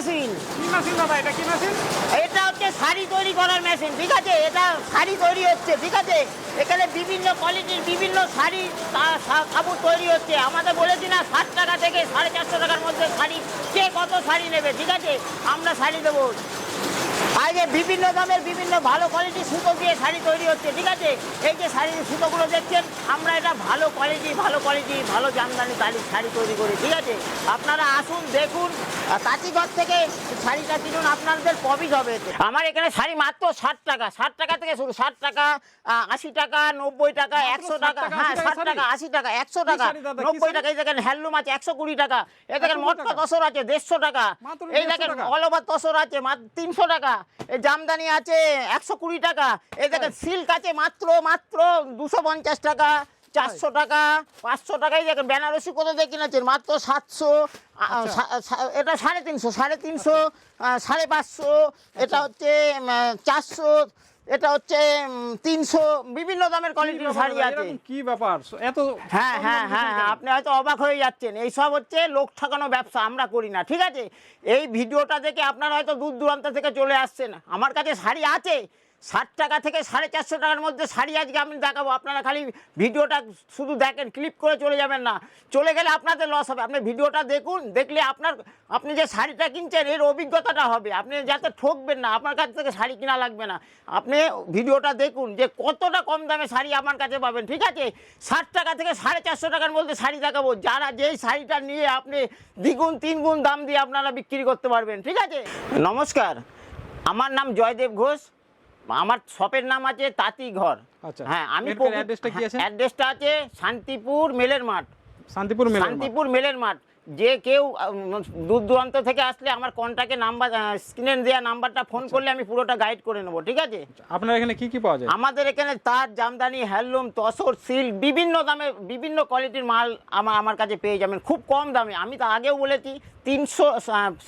Machine. কি machine দাদা এটা কি মেশিন? এটা হচ্ছে শাড়ি তৈরি করার মেশিন ঠিক আছে? এটা শাড়ি তৈরি হচ্ছে ঠিক আছে? এখানে বিভিন্ন কোয়ালিটির বিভিন্ন শাড়ি কাপড় তৈরি হচ্ছে। আমাদের বলেছি না ষাট টাকা থেকে সাড়ে চারশো টাকার মধ্যে শাড়ি কে কত শাড়ি নেবে ঠিক আছে? আমরা শাড়ি দেবো। আগে বিভিন্ন দামের বিভিন্ন ভালো কোয়ালিটির সুতো দিয়ে শাড়ি তৈরি হচ্ছে ঠিক আছে? এই যে শাড়ির সুতোগুলো দেখছেন আমরা এটা ভালো কোয়ালিটি ভালো কোয়ালিটি ভালো জামদানি শাড়ি শাড়ি তৈরি করি ঠিক আছে? আপনারা আসুন দেখুন তাঁতিগড় থেকে শাড়িটা কিনুন আপনাদের প্রফিট হবে আমার এখানে শাড়ি মাত্র ষাট টাকা ষাট টাকা থেকে শুরু ষাট টাকা আশি টাকা নব্বই টাকা একশো টাকা হ্যাঁ 80 টাকা ষাট টাকা আশি টাকা একশো টাকা নব্বই টাকা এই দেখেন হ্যান্ডলুম আছে একশো কুড়ি টাকা এই দেখেন 120 মটকা টাকা? তসর আছে দেড়শো টাকা এই দেখেন টাকা? অল ওভার তসর আছে মাত্র তিনশো টাকা। জামদানি আছে একশো কুড়ি টাকা। এ দেখেন সিল্ক আছে মাত্র মাত্র দুশো পঞ্চাশ টাকা চারশো টাকা পাঁচশো টাকাই দেখেন বেনারসি কত দিয়ে কিনেছেন? মাত্র সাতশো এটা সাড়ে তিনশো সাড়ে তিনশো সাড়ে পাঁচশো এটা হচ্ছে চারশো এটা হচ্ছে তিনশো বিভিন্ন দামের কোয়ালিটির শাড়ি আছে। কি ব্যাপার? এত হ্যাঁ হ্যাঁ হ্যাঁ হ্যাঁ আপনি হয়তো অবাক হয়ে যাচ্ছেন। এইসব হচ্ছে লোক ঠকানো ব্যবসা আমরা করি না ঠিক আছে? এই ভিডিওটা দেখে আপনারা হয়তো দূর দূরান্ত থেকে চলে আসছেন। আমার কাছে শাড়ি আছে। ষাট টাকা থেকে সাড়ে চারশো টাকার মধ্যে শাড়ি আজকে আমি দেখাবো। আপনারা খালি ভিডিওটা শুধু দেখেন ক্লিক করে চলে যাবেন না। চলে গেলে আপনাদের লস হবে। আপনি ভিডিওটা দেখুন, দেখলে আপনার, আপনি যে শাড়িটা কিনছেন, এর অভিজ্ঞতাটা হবে। আপনি যাতে ঠকবেন না, আপনার কাছ থেকে শাড়ি কিনা লাগবে না। আপনি ভিডিওটা দেখুন যে কতটা কম দামে শাড়ি আমার কাছে পাবেন, ঠিক আছে? ষাট টাকা থেকে সাড়ে চারশো টাকার মধ্যে শাড়ি দেখাবো। যারা যেই শাড়িটা নিয়ে আপনি দ্বিগুণ, তিনগুণ দাম দিয়ে আপনারা বিক্রি করতে পারবেন, ঠিক আছে? নমস্কার, আমার নাম জয়দেব ঘোষ। আমার শপের নাম আছে তাঁতি ঘর আচ্ছা। হ্যাঁ আমি অ্যাড্রেসটা আছে? হ্যাঁ, অ্যাড্রেসটা আছে শান্তিপুর মেলের মাঠ শান্তিপুর শান্তিপুর মেলের মাঠ যে কেউ দূর দূরান্ত থেকে আসলে আমার কন্ট্যাক্টে নাম্বার স্ক্রিনে দেওয়া নাম্বারটা ফোন করলে আমি পুরোটা গাইড করে নেব ঠিক আছে? আপনার এখানে কি কি পাওয়া যায়? আমাদের এখানে তার জামদানি হ্যান্ডলুম তসর সিল্ক বিভিন্ন দামে বিভিন্ন কোয়ালিটির মাল আমার আমার কাছে পেয়ে যাবেন খুব কম দামে। আমি তো আগেও বলেছি তিনশো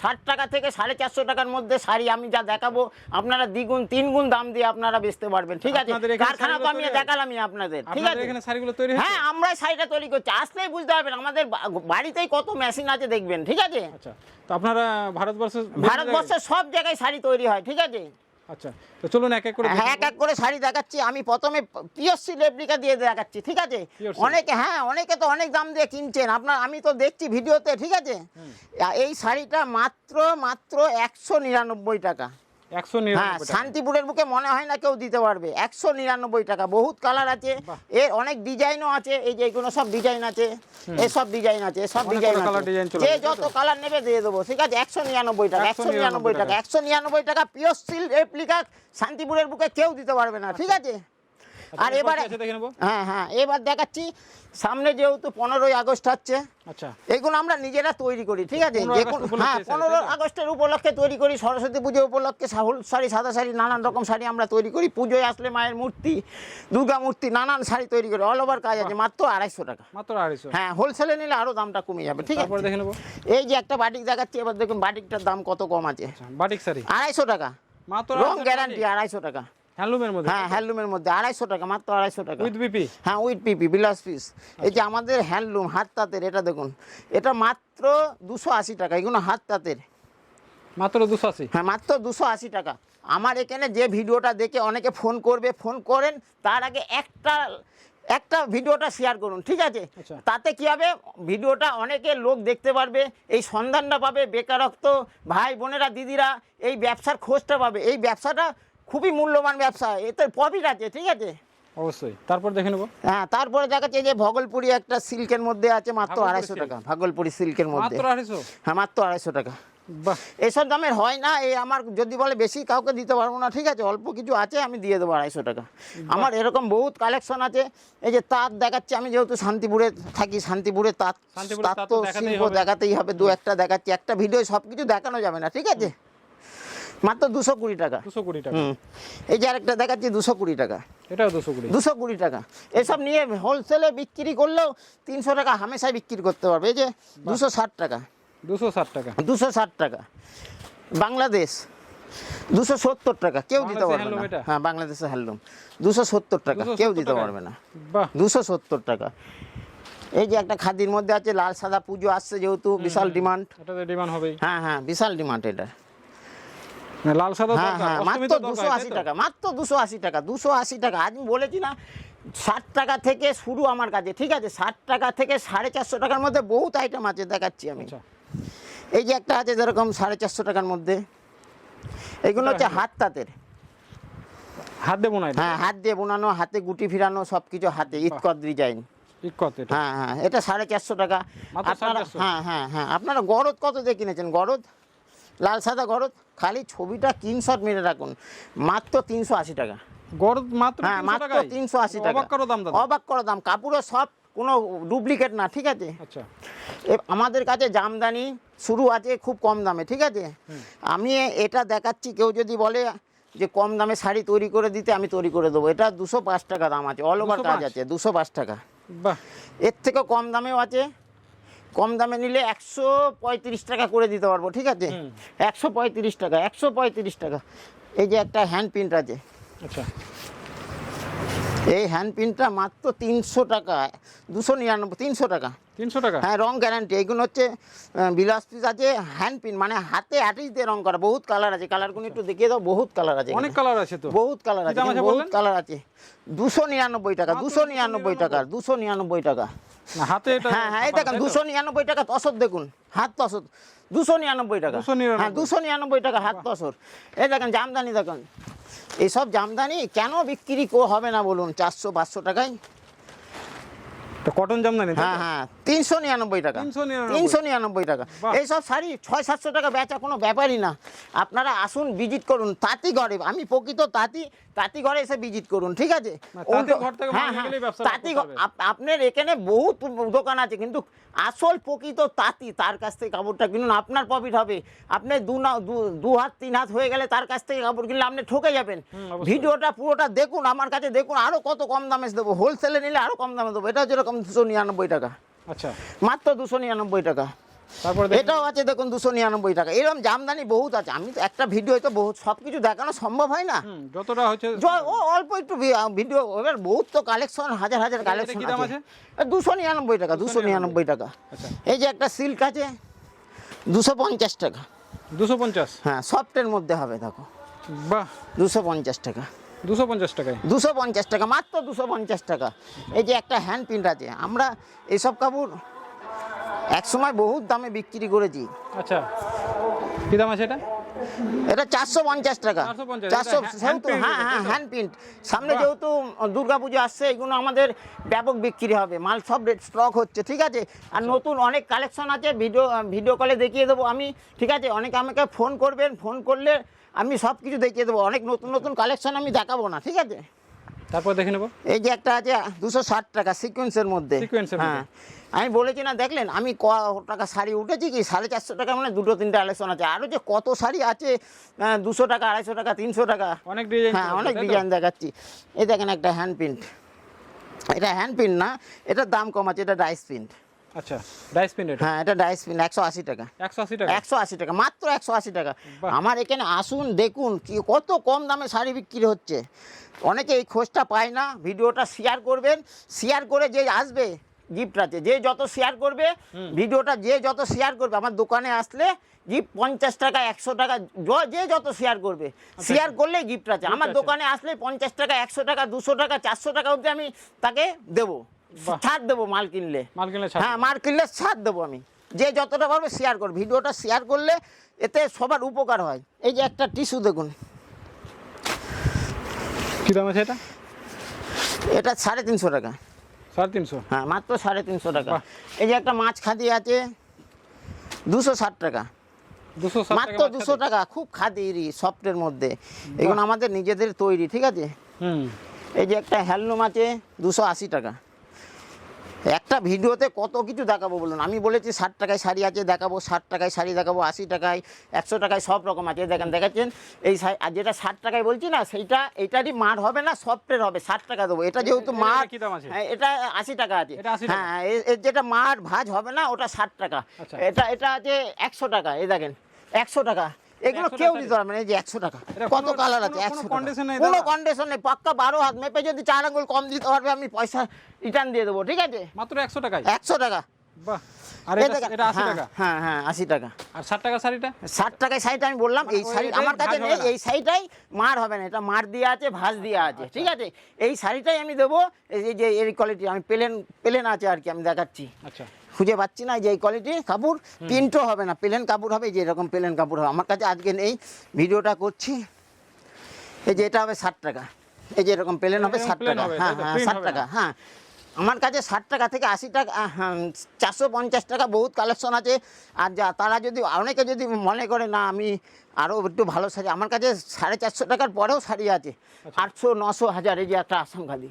ষাট টাকা থেকে সাড়ে চারশো টাকার মধ্যে শাড়ি আমি যা দেখাবো আপনারা দ্বিগুণ তিনগুণ দাম দিয়ে আপনারা বেচতে পারবেন ঠিক আছে? কারখানা তো আমি দেখালামই আপনাদের ঠিক আছে? শাড়িগুলো হ্যাঁ আমরাই শাড়িটা তৈরি করছি আসলেই বুঝতে পারবেন আমাদের বাড়িতেই কত মেশিন আছে দেখবেন ঠিক আছে? আচ্ছা তো আপনারা ভারতবর্ষের বিভিন্ন ভারতবর্ষের সব জায়গায় শাড়ি তৈরি হয় ঠিক আছে? আচ্ছা তো চলুন এক এক করে হ্যাঁ এক এক করে শাড়ি দেখাচ্ছি আমি প্রথমে পিওসি রেপ্লিকা দিয়ে দেখাচ্ছি ঠিক আছে? অনেকে হ্যাঁ অনেকে তো অনেক দাম দিয়ে কিনছেন আপনার আমি তো দেখছি ভিডিওতে ঠিক আছে? এই শাড়িটা মাত্র মাত্র একশো নিরানব্বই টাকা। একশো হ্যাঁ। শান্তিপুরের বুকে মনে হয় না কেউ দিতে পারবে। একশো নিরানব্বই টাকা বহুত কালার আছে। এর অনেক ডিজাইনও আছে। এই যে এগুলো সব ডিজাইন আছে। এসব ডিজাইন আছে সব ডিজাইন চলে যে যত কালার নেবে দিয়ে দেবো ঠিক আছে? একশো নিরানব্বই টাকা একশো নিরানব্বই টাকা। একশো নিরানব্বই টাকা পিওর সিল রেপ্লিকা শান্তিপুরের বুকে কেউ দিতে পারবে না ঠিক আছে? আচ্ছা, আর এরপর এবারে হ্যাঁ হ্যাঁ এবার দেখাচ্ছি। সামনে যেহেতু পনেরোই আগস্ট হচ্ছে আচ্ছা। এগুলো আমরা নিজেরা তৈরি করি ঠিক আছে? যে হ্যাঁ পনেরো আগস্টের উপলক্ষে তৈরি করি সরস্বতী পুজো উপলক্ষে হলুদ শাড়ি সাদা শাড়ি নানান রকম শাড়ি আমরা তৈরি করি পুজোয় আসলে মায়ের মূর্তি দুর্গা মূর্তি নানান শাড়ি তৈরি করি অল ওভার কাজ আছে মাত্র আড়াইশো টাকা। মাত্র আড়াইশো? হ্যাঁ হোলসেলে নিলে আরও দামটা কমে যাবে ঠিক আছে? দেখে নেব। এই যে একটা বাটিক দেখাচ্ছি এবার দেখুন বাটিকটার দাম কত কম আছে। আচ্ছা, বাটিক শাড়ি। আড়াইশো টাকা। মাত্র রং গ্যারান্টি আড়াইশো টাকা। হ্যান্ডলুমের মধ্যে হ্যাঁ হ্যান্ডলুমের মধ্যে আড়াইশো টাকা মাত্র আড়াইশো টাকা। উইথ হ্যাঁ উইথ পিপি বিলাস পিস। এই যে আমাদের হ্যান্ডলুম হাত তাঁতের এটা দেখুন এটা মাত্র দুশো আশি টাকা এগুলো হাত তাঁতের। মাত্র দুশো আশি? হ্যাঁ মাত্র দুশো আশি টাকা। আমার এখানে যে ভিডিওটা দেখে অনেকে ফোন করবে ফোন করেন তার আগে একটা একটা ভিডিওটা শেয়ার করুন ঠিক আছে? আচ্ছা। তাতে কী হবে? ভিডিওটা অনেকে লোক দেখতে পারবে এই সন্ধানটা পাবে বেকারত্ব ভাই বোনেরা দিদিরা এই ব্যবসার খোঁজটা পাবে। এই ব্যবসাটা খুবই মূল্যবান ব্যবসা। এতে প্রফিট আছে ঠিক আছে? অবশ্যই। তারপর দেখে নেব। হ্যাঁ তারপরে দেখাচ্ছে যে ভগলপুরি একটা সিল্কের মধ্যে আছে মাত্র আড়াইশো টাকা। ভাগলপুরি সিল্কের মধ্যে। মাত্র আড়াইশো? হ্যাঁ মাত্র আড়াইশো টাকা। বাহ। এসব দামের হয় না এই আমার যদি বলে বেশি কাউকে দিতে পারব না ঠিক আছে? অল্প কিছু আছে আমি দিয়ে দেবো আড়াইশো টাকা। আমার এরকম বহুত কালেকশন আছে। এই যে তাঁত দেখাচ্ছি আমি যেহেতু শান্তিপুরে থাকি শান্তিপুরে তাঁত তাঁত তো শিল্প হবে। দেখাতেই হবে দু একটা দেখাচ্ছি। একটা ভিডিও সব কিছু দেখানো যাবে না ঠিক আছে? মাত্র দুশো কুড়ি টাকা। দুশো কুড়ি টাকা। এই যে আরেকটা দেখাচ্ছি দুশো কুড়ি টাকা। এটাও দুশো কুড়ি। দুশো কুড়ি টাকা। এসব নিয়ে হোলসেলে বিক্রি করলেও তিনশো টাকা হামেশাই বিক্রি করতে পারবে। এই যে দুশো ষাট টাকা। দুশো ষাট টাকা। দুশো ষাট টাকা। বাংলাদেশ দুশো সত্তর টাকা। কেউ দিতে পারবে না। এটা? হ্যাঁ বাংলাদেশের হ্যান্ডলুম দুশো সত্তর টাকা। কেউ দিতে পারবে না। বাহ। দুশো সত্তর টাকা। এই যে একটা খাদির মধ্যে আছে লাল সাদা পুজো আসছে যেহেতু বিশাল ডিমান্ড ডিমান্ড হবেই। হ্যাঁ হ্যাঁ বিশাল ডিমান্ড এটা লাল সাদা হ্যাঁ দরকার হ্যাঁ মাত্র তো দুশো আশি টাকা মাত্র দুশো আশি টাকা দুশো আশি টাকা আমি বলেছি না ষাট টাকা থেকে শুরু আমার কাছে ঠিক আছে ষাট টাকা থেকে সাড়ে চারশো টাকার মধ্যে বহুত আইটেম আছে দেখাচ্ছি আমি। আচ্ছা। এই যে একটা আছে যেরকম সাড়ে চারশো টাকার মধ্যে এইগুলো হচ্ছে হাত তাঁতের। হাত দেবো না হ্যাঁ হাত দিয়ে বোনানো হাতে গুটি ফিরানো সব কিছু হাতে ইতকত ডিজাইন। হ্যাঁ হ্যাঁ এটা সাড়ে চারশো টাকা। আপনারা হ্যাঁ হ্যাঁ হ্যাঁ আপনারা গরদ কত দিয়ে কিনেছেন? গরদ? লাল সাদা গরদ খালি ছবিটা স্ক্রিনশট মেরে রাখুন। মাত্র তিনশো আশি টাকা। গরদ মাত্র হ্যাঁ মাত্র তিনশো আশি টাকা। অবাক করো দাম অবাক করো দাম। কাপড়ও সব কোনো ডুপ্লিকেট না ঠিক আছে? আচ্ছা। আমাদের কাছে জামদানি শুরু আছে খুব কম দামে ঠিক আছে? আমি এটা দেখাচ্ছি কেউ যদি বলে যে কম দামে শাড়ি তৈরি করে দিতে আমি তৈরি করে দেবো। এটা দুশো পাঁচ টাকা দাম আছে। অল ওভার কাজ আছে দুশো পাঁচ টাকা। বাহ। এর থেকেও কম দামেও আছে। কম দামে নিলে একশো পঁয়ত্রিশ টাকা করে দিতে পারব ঠিক আছে? একশো পঁয়ত্রিশ টাকা একশো পঁয়ত্রিশ টাকা। এই যে একটা হ্যান্ড প্রিন্ট আছে। আচ্ছা। এই হ্যান্ড প্রিন্টটা মাত্র তিনশো টাকা। দুশো নিরানব্বই তিনশো টাকা। তিনশো টাকা? হ্যাঁ রং গ্যারান্টি এইগুলো হচ্ছে বিলাস পিস আছে হ্যান্ড প্রিন্ট মানে হাতে অ্যাটিস দিয়ে রং করা বহুত কালার আছে। কালারগুলো একটু দেখিয়ে দাও বহুত কালার আছে অনেক কালার আছে তো। বহুত কালার আছে বহুত কালার আছে। দুশো নিরানব্বই টাকা দুশো নিরানব্বই টাকা দুশো নিরানব্বই টাকা। হাতে হ্যাঁ হ্যাঁ এই দেখেন দুশো নিরানব্বই টাকা তসর দেখুন হাত তসর দুশো নিরানব্বই টাকা। হ্যাঁ দুশো নিরানব্বই টাকা হাত তসর। এই দেখেন জামদানি দেখুন। এইসব জামদানি কেন বিক্রি হবে না বলুন? চারশো পাঁচশো টাকায়? তো কটন জামদানি হ্যাঁ হ্যাঁ তিনশো নিরানব্বই টাকা। তিনশো নিরানব্বই। টাকা। এইসব শাড়ি ছয় সাতশো টাকা বেচা কোনো ব্যাপারই না। আপনারা আসুন ভিজিট করুন। তাঁতি ঘরে আমি প্রকৃত তাঁতি তাঁতি ঘরে এসে ভিজিট করুন ঠিক আছে? তাঁতি হ্যাঁ হ্যাঁ তাঁতি আপনার এখানে বহুত দোকান আছে কিন্তু আসল প্রকৃত তাঁতি তার কাছ থেকে কাপড়টা কিনুন আপনার প্রফিট হবে। আপনি দু না দু- দু হাত তিন হাত হয়ে গেলে তার কাছ থেকে কাপড় কিনলে আপনি ঠকে যাবেন। ভিডিওটা পুরোটা দেখুন আমার কাছে দেখুন আরও কত কম দামে দেবো। হোলসেলে নিলে আরও কম দামে দেবো। এটা হচ্ছে এরকম দুশো নিরানব্বই টাকা। আচ্ছা। মাত্র দুশো নিরানব্বই টাকা। তারপরে এটাও আছে দেখুন দুশো নিরানব্বই টাকা। এরকম জামদানি বহুত আছে। আমি তো একটা ভিডিও তো বহুত সব কিছু দেখানো সম্ভব হয় না। যতটা হচ্ছে ও অল্প একটু ভিডিও এবার বহুত তো কালেকশন হাজার হাজার কালেকশন আছে? দুশো নিরানব্বই টাকা দুশো নিরানব্বই টাকা। আচ্ছা। এই যে একটা সিল্ক আছে দুশো পঞ্চাশ টাকা। দুশো পঞ্চাশ? হ্যাঁ সফটের মধ্যে হবে দেখো। বাহ। দুশো পঞ্চাশ টাকা। দুশো পঞ্চাশ টাকায়। দুশো পঞ্চাশ টাকা মাত্র দুশো পঞ্চাশ টাকা। এই যে একটা হ্যান্ড প্রিন্ট আছে আমরা এইসব কাপড় এক সময় বহুত দামে বিক্রি করেছি। আচ্ছা কি দাম আছে এটা? এটা চারশো পঞ্চাশ টাকা। চারশো হ্যাঁ হ্যাঁ হ্যান্ড প্রিন্ট সামনে যেহেতু দুর্গা পুজো আসছে এগুলো আমাদের ব্যাপক বিক্রি হবে। মাল সব স্টক হচ্ছে ঠিক আছে? আর নতুন অনেক কালেকশন আছে ভিডিও ভিডিও কলে দেখিয়ে দেবো আমি ঠিক আছে? অনেকে আমাকে ফোন করবেন ফোন করলে আমি সব কিছু দেখিয়ে দেবো। অনেক নতুন নতুন কালেকশন আমি দেখাবো না ঠিক আছে? তারপর দেখে নেব। এই যে একটা আছে দুশো ষাট টাকা সিকোয়েন্সের মধ্যে। হ্যাঁ। আমি বলেছি না দেখলেন? আমি ক টাকা শাড়ি উঠেছি কি? সাড়ে চারশো টাকা মানে দুটো তিনটে কালেকশন আছে। আরও যে কত শাড়ি আছে দুশো টাকা আড়াইশো টাকা তিনশো টাকা। অনেক ডিজাইন হ্যাঁ অনেক ডিজাইন দেখাচ্ছি। এই দেখেন একটা হ্যান্ড প্রিন্ট এটা হ্যান্ড প্রিন্ট না এটার দাম কম আছে এটা ডাইস প্রিন্ট আচ্ছা ডাইস পিন হ্যাঁ এটা ডাইস প্রিন্ট একশো আশি টাকা। একশো আশি টাকা? একশো আশি টাকা মাত্র একশো আশি টাকা। আমার এখানে আসুন দেখুন কি কত কম দামে শাড়ি বিক্রি হচ্ছে। অনেকে এই খোঁজটা পায় না ভিডিওটা শেয়ার করবেন। শেয়ার করে যে আসবে গিফট আছে যে যত শেয়ার করবে ভিডিওটা যে যত শেয়ার করবে আমার দোকানে আসলে গিফট পঞ্চাশ টাকা একশো টাকা য- যত শেয়ার করবে শেয়ার করলে গিফট আছে আমার দোকানে আসলে পঞ্চাশ টাকা একশো টাকা দুশো টাকা চারশো টাকা অবধি আমি তাকে দেবো। ছাড় দেবো মাল কিনলে। মাল কিনলে হ্যাঁ মাল কিনলে ছাড় দেবো আমি। যে যতটা পারবে শেয়ার করো ভিডিওটা শেয়ার করলে এতে সবার উপকার হয়। এই যে একটা টিস্যু দেখুন। কি দাম আছে এটা? এটা সাড়ে তিনশো টাকা। সাড়ে তিনশো? হ্যাঁ মাত্র সাড়ে তিনশো টাকা। এই যে একটা মাছ খাদি আছে দুশো ষাট টাকা। দুশো মাত্র দুশো টাকা খুব খাদি সফটের মধ্যে। এগুলো আমাদের নিজেদের তৈরি ঠিক আছে? হুম। এই যে একটা হ্যান্ডলুম আছে দুশো আশি টাকা। একটা ভিডিওতে কত কিছু দেখাবো বলুন? আমি বলেছি ষাট টাকায় শাড়ি আছে দেখাবো ষাট টাকায় শাড়ি দেখাবো আশি টাকায় একশো টাকায় সব রকম আছে। দেখেন দেখাচ্ছেন এই আর যেটা ষাট টাকায় বলছি না সেইটা এটারই মার হবে না সফটের হবে ষাট টাকা দেবো। এটা যেহেতু এটা আছে? হ্যাঁ, এটা আশি টাকা আছে। এটা 80 টাকা? হ্যাঁ এর যেটা মার ভাজ হবে না ওটা ষাট টাকা। আচ্ছা। এটা এটা আছে একশো টাকা এই দেখেন একশো টাকা। এগুলো কেউ টাকা দিতে পারবে না এই যে একশো টাকা। কত কালার আছে? একশো কোনো? কন্ডিশন নেই। পাক্কা বারো হাত মেপে যদি চার আঙ্গুল কম দিতে পারবে আমি পয়সা রিটার্ন দিয়ে দেবো ঠিক আছে? মাত্র একশো টাকায়? একশো টাকা। বাহ। আর এটা আশি হ্যাঁ, টাকা? হ্যাঁ হ্যাঁ আশি টাকা। আর ষাট টাকা শাড়িটা? ষাট টাকায় শাড়িটা আমি বললাম এই শাড়ি আমার কাছে নেই এই শাড়িটাই মার হবে না এটা মার আছে ভাঁজ আছে ঠিক আছে? এই শাড়িটাই আমি দেবো এই যে এর কোয়ালিটি আমি প্লেন প্লেন আছে আর কি আমি দেখাচ্ছি। আচ্ছা। খুঁজে পাচ্ছি না যে এই কোয়ালিটি কাপড় প্রিন্টও হবে না। প্লেন কাপড় হবে যে এরকম প্লেন কাপড় হবে। আমার কাছে আজকে নেই ভিডিওটা করছি। এই যে এটা হবে ষাট টাকা। এই যে এরকম প্লেন হবে ষাট টাকা। হ্যাঁ হ্যাঁ ষাট টাকা হ্যাঁ। আমার কাছে ষাট টাকা থেকে আশি টাকা চারশো পঞ্চাশ টাকা বহুত কালেকশন আছে। আর যা তারা যদি অনেকে যদি মনে করে না আমি আরও একটু ভালো শাড়ি আমার কাছে সাড়ে চারশো টাকার পরেও শাড়ি আছে। আচ্ছা। আটশো নশো হাজার এই যে একটা আসাম খালি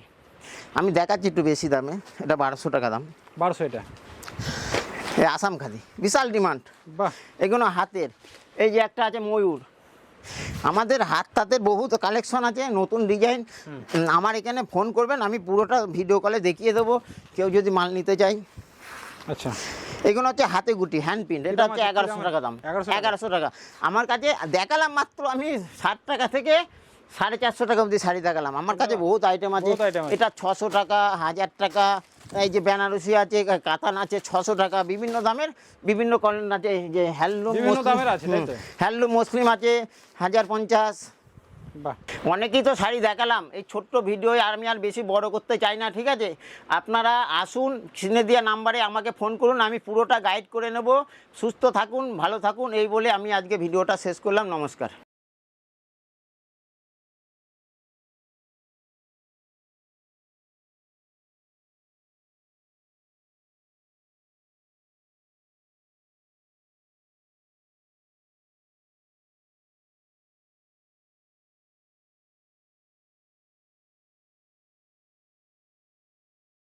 আমি দেখাচ্ছি একটু বেশি দামে। এটা বারোশো টাকা দাম। বারোশো এটা। আসাম খাদি বিশাল ডিমান্ড। বাহ। এগুলো হাতের। এই যে একটা আছে ময়ূর। আমাদের হাত তাঁতের বহুত কালেকশন আছে নতুন ডিজাইন আমার এখানে ফোন করবেন আমি পুরোটা ভিডিও কলে দেখিয়ে দেবো। কেউ যদি মাল নিতে চাই আচ্ছা। এগুলো হচ্ছে হাতে গুটি হ্যান্ড প্রিন্ট এটা হচ্ছে এগারোশো টাকা দাম? 1100 এগারোশো টাকা। আমার কাছে দেখালাম মাত্র আমি ষাট টাকা থেকে সাড়ে চারশো টাকা অবধি শাড়ি দেখালাম। আমার কাছে বহুত আইটেম আছে। এটা ছশো টাকা হাজার টাকা এই যে বেনারসি আছে কাতান আছে ছশো টাকা বিভিন্ন দামের বিভিন্ন কলেন আছে এই যে হ্যান্ডলুম বিভিন্ন দামের আছে, তাই তো? হ্যান্ডলুম মুসলিম আছে হাজার পঞ্চাশ। অনেকেই তো শাড়ি দেখালাম এই ছোট্ট ভিডিও আমি আর বেশি বড় করতে চাই না ঠিক আছে? আপনারা আসুন স্ক্রিনে দেওয়া নাম্বারে আমাকে ফোন করুন আমি পুরোটা গাইড করে নেব। সুস্থ থাকুন ভালো থাকুন এই বলে আমি আজকে ভিডিওটা শেষ করলাম নমস্কার।